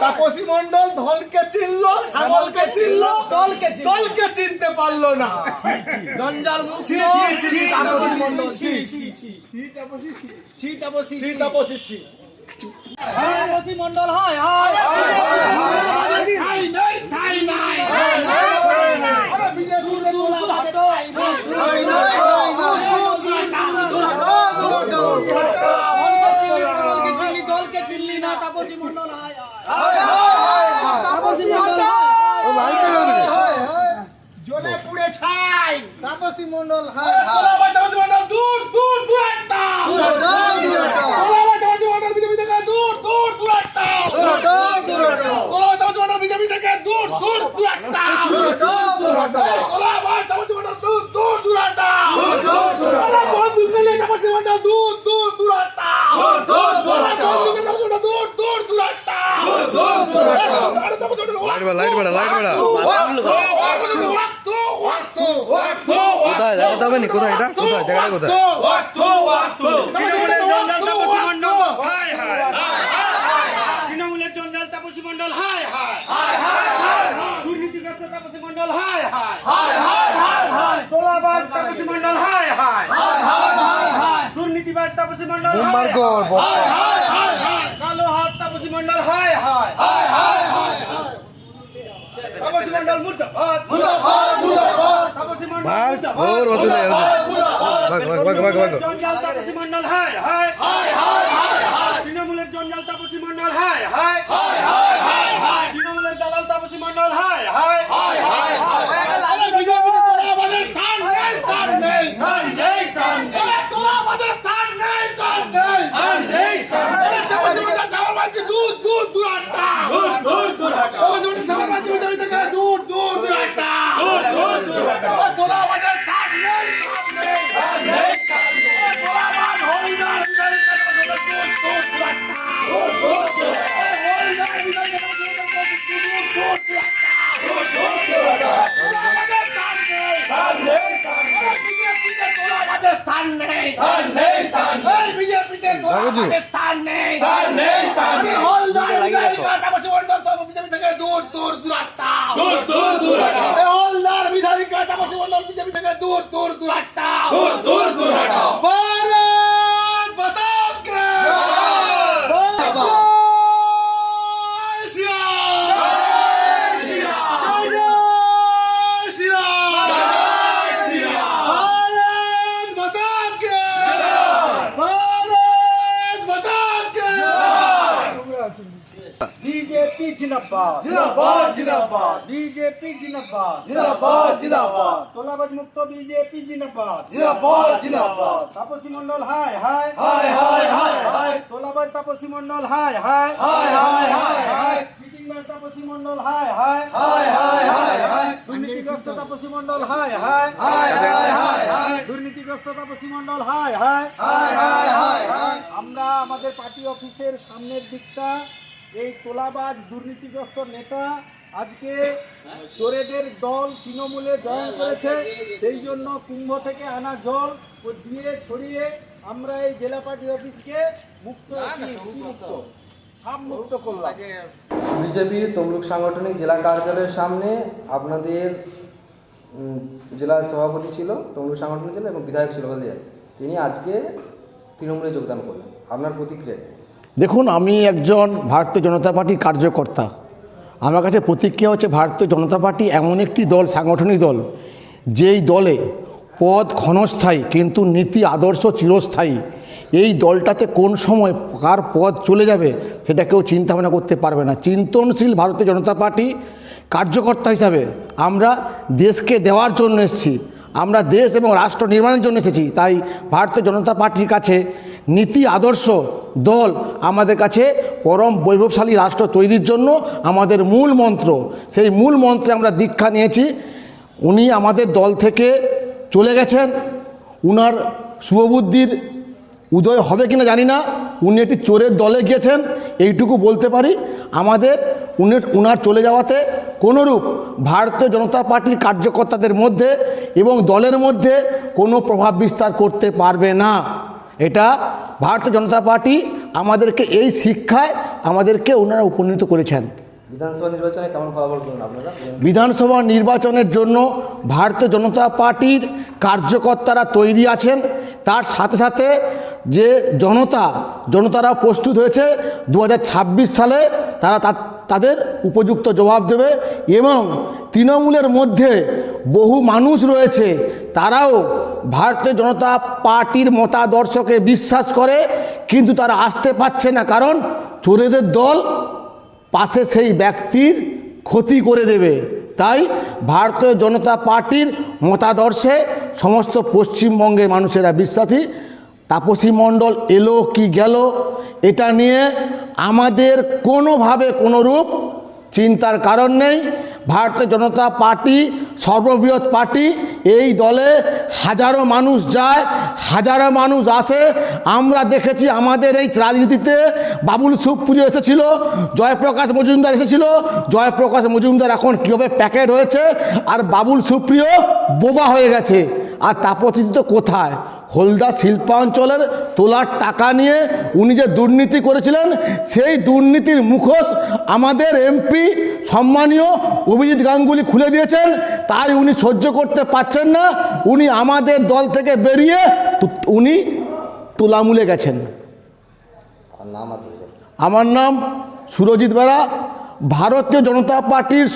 তাপসী মন্ডল ধলকে চিনল সামলকে চিনল দলকে দলকে চিনতে পারল না। জঞ্জাল ছি, ছি, ছি, তাপসী মণ্ডল ছি, ছি, ছি, ছি, ছি। ছি। তাপসী ছি। তাপসী মন্ডল হয় হয় দলকে চিনলি না তাপসী মণ্ডল হয় তাপসী মণ্ডল জোরে পুড়ে ছাই তাপসী মন্ডল হায় তোলাবাই তাপসী মন্ডল দূর দূর দূর একটা। তোলাবাই তাপসী মন্ডল বিজেপি থেকে দূর দূর দূর একটা। তোলাবাই তাপসী মন্ডল বিজেপি থেকে দূর দূর দূর একটা। তোলাবাই তাপসী মন্ডল দূর দূর দূর একটা। বন্ধু খেলে তাপসী মন্ডল দূর দূর দূর একটা। বন্ধু খেলে তাপসী মন্ডল দূর দূর দূর একটা। তাপসী মন্ডল লাইট বেড়া লাইট বেড়া লাইট বেড়া। কোথায় দেখাতে হবে নি কোথায় এটা কোথায় জায়গাটা কোথায় তৃণমূলের জঞ্জাল তাপসী মন্ডল হায় হায় দুর্নীতিগ্রস্ত তাপসী মন্ডল হায় হায় তোলাবাজ তাপসী মন্ডল হায় হায় দুর্নীতিবাজ তাপসী মন্ডল হায় হায়। কালো হাত তাপসী মন্ডল হায় হায় তাপসী মন্ডল মুর্দাবাদ তাপসী মন্ডল মার ওর ওর ওর ভাগ ভাগ ভাগ ভাগ ভাগ জঞ্জাল তাপসী মন্ডল, হায় হায় তৃণমূলের জঞ্জাল তাপসী মন্ডল, হায় হায় তৃণমূলের দালাল তাপসী মন্ডল, হায় হায় আরে বিজেপিতে দূর দূর দূর আটটা দূর দূর দূর হাঁটো এই হলদার বিধায়িকা তাপসী মণ্ডল বিজেপি থেকে দূর দূর দূর আটটা দূর দূর দূর জিন্দাবাদ জিন্দাবাদ জিন্দাবাদ বিজেপি জিন্দাবাদ জিন্দাবাদ জিন্দাবাদ তোলাবাজ মুক্ত বিজেপি জিন্দাবাদ জিন্দাবাদ জিন্দাবাদ তাপসী মন্ডল হায় হায় হায় হায় হায় হায় তোলাবাজ তাপসী মন্ডল হায় হায় হায় হায় হায় হায় চিটিংবাজ তাপসী মন্ডল হায় হায় হায় হায় হায় হায় দুর্নীতিগ্রস্ত তাপসী মন্ডল হায় হায় হায় হায় হায় হায় দুর্নীতিগ্রস্ত তাপসী মন্ডল হায় হায় হায় হায় হায় হায় আমরা আমাদের পার্টি অফিসের সামনের দিকটা এই তোলাবাজ দুর্নীতিগ্রস্ত নেতা আজকে চোরেদের দল তৃণমূলে জয়েন করেছে সেই জন্য কুম্ভ থেকে আনা জল ও দিয়ে ছড়িয়ে আমরা এই জেলা পার্টি অফিসকে মুক্ত মুক্ত সাপ মুক্ত। করলাম। বিজেপির তমলুক সাংগঠনিক জেলা কার্যালয়ের সামনে আপনাদের উম, জেলা সভাপতি ছিল তমলুক সাংগঠনিক জেলা এবং বিধায়ক ছিল হলদিয়া। তিনি আজকে তৃণমূলে যোগদান করলেন। আপনার প্রতিক্রিয়া? দেখুন, আমি একজন ভারতীয় জনতা পার্টির কার্যকর্তা। আমার কাছে প্রতিক্রিয়া হচ্ছে ভারতীয় জনতা পার্টি এমন একটি দল, সাংগঠনিক দল, যেই দলে পদ ক্ষণস্থায়ী কিন্তু নীতি আদর্শ চিরস্থায়ী। এই দলটাতে কোন সময় কার পদ চলে যাবে সেটা কেউ চিন্তা ভাবনা করতে পারবে না। চিন্তনশীল ভারতীয় জনতা পার্টি কার্যকর্তা হিসাবে আমরা দেশকে দেওয়ার জন্য এসেছি। আমরা দেশ এবং রাষ্ট্র নির্মাণের জন্য এসেছি। তাই ভারতীয় জনতা পার্টির কাছে নীতি আদর্শ দল আমাদের কাছে পরম বৈভবশালী রাষ্ট্র তৈরির জন্য আমাদের মূল মন্ত্র। সেই মূল মন্ত্রে আমরা দীক্ষা নিয়েছি। উনি আমাদের দল থেকে চলে গেছেন। উনার শুভবুদ্ধির উদয় হবে কিনা জানি না। উনি একটি চোরের দলে গিয়েছেন। এইটুকু বলতে পারি। আমাদের উনি উনার চলে যাওয়াতে কোনোরূপ ভারতীয় জনতা পার্টির কার্যকর্তাদের মধ্যে এবং দলের মধ্যে কোনো প্রভাব বিস্তার করতে পারবে না। এটা ভারতীয় জনতা পার্টি আমাদেরকে এই শিক্ষায় আমাদেরকে ওনারা উপনীত করেছেন। বিধানসভা নির্বাচনে কেমন ফলাফল করবেন আপনারা? বিধানসভা নির্বাচনের জন্য ভারতীয় জনতা পার্টির কার্যকর্তারা তৈরি আছেন। তার সাথে সাথে যে জনতা জনতারা প্রস্তুত হয়েছে দু হাজার ছাব্বিশ সালে তারা তাদের উপযুক্ত জবাব দেবে এবং তৃণমূলের মধ্যে বহু মানুষ রয়েছে তারাও ভারতীয় জনতা পার্টির মতাদর্শকে বিশ্বাস করে, কিন্তু তারা আসতে পারছে না কারণ চোরেদের দল পাশে সেই ব্যক্তির ক্ষতি করে দেবে। তাই ভারতীয় জনতা পার্টির মতাদর্শে সমস্ত পশ্চিমবঙ্গের মানুষেরা বিশ্বাসী। তাপসী মণ্ডল এলো কি গেল, এটা নিয়ে আমাদের কোনোভাবে কোনোরূপ চিন্তার কারণ নেই। ভারতীয় জনতা পার্টি সর্ববৃহৎ পার্টি, এই দলে হাজারো মানুষ যায়, হাজারো মানুষ আসে। আমরা দেখেছি আমাদের এই রাজনীতিতে বাবুল সুপ্রিয় এসেছিল, জয়প্রকাশ মজুমদার এসেছিল। জয়প্রকাশ মজুমদার এখন কীভাবে প্যাকেট হয়েছে, আর বাবুল সুপ্রিয় বোবা হয়ে গেছে। আর তাপসী তো কোথায়? হলদা শিল্পাঞ্চলের তোলার টাকা নিয়ে উনি যে দুর্নীতি করেছিলেন, সেই দুর্নীতির মুখোশ আমাদের এমপি সম্মানীয় অভিজিৎ গাঙ্গুলি খুলে দিয়েছেন। তাই উনি সহ্য করতে পারছেন না। উনি আমাদের দল থেকে বেরিয়ে উনি তুলামুলে গেছেন। আমার নাম সুরজিৎ বেরা ভারতীয় জনতা পার্টির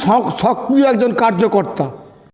সক্রিয় একজন কার্যকর্তা।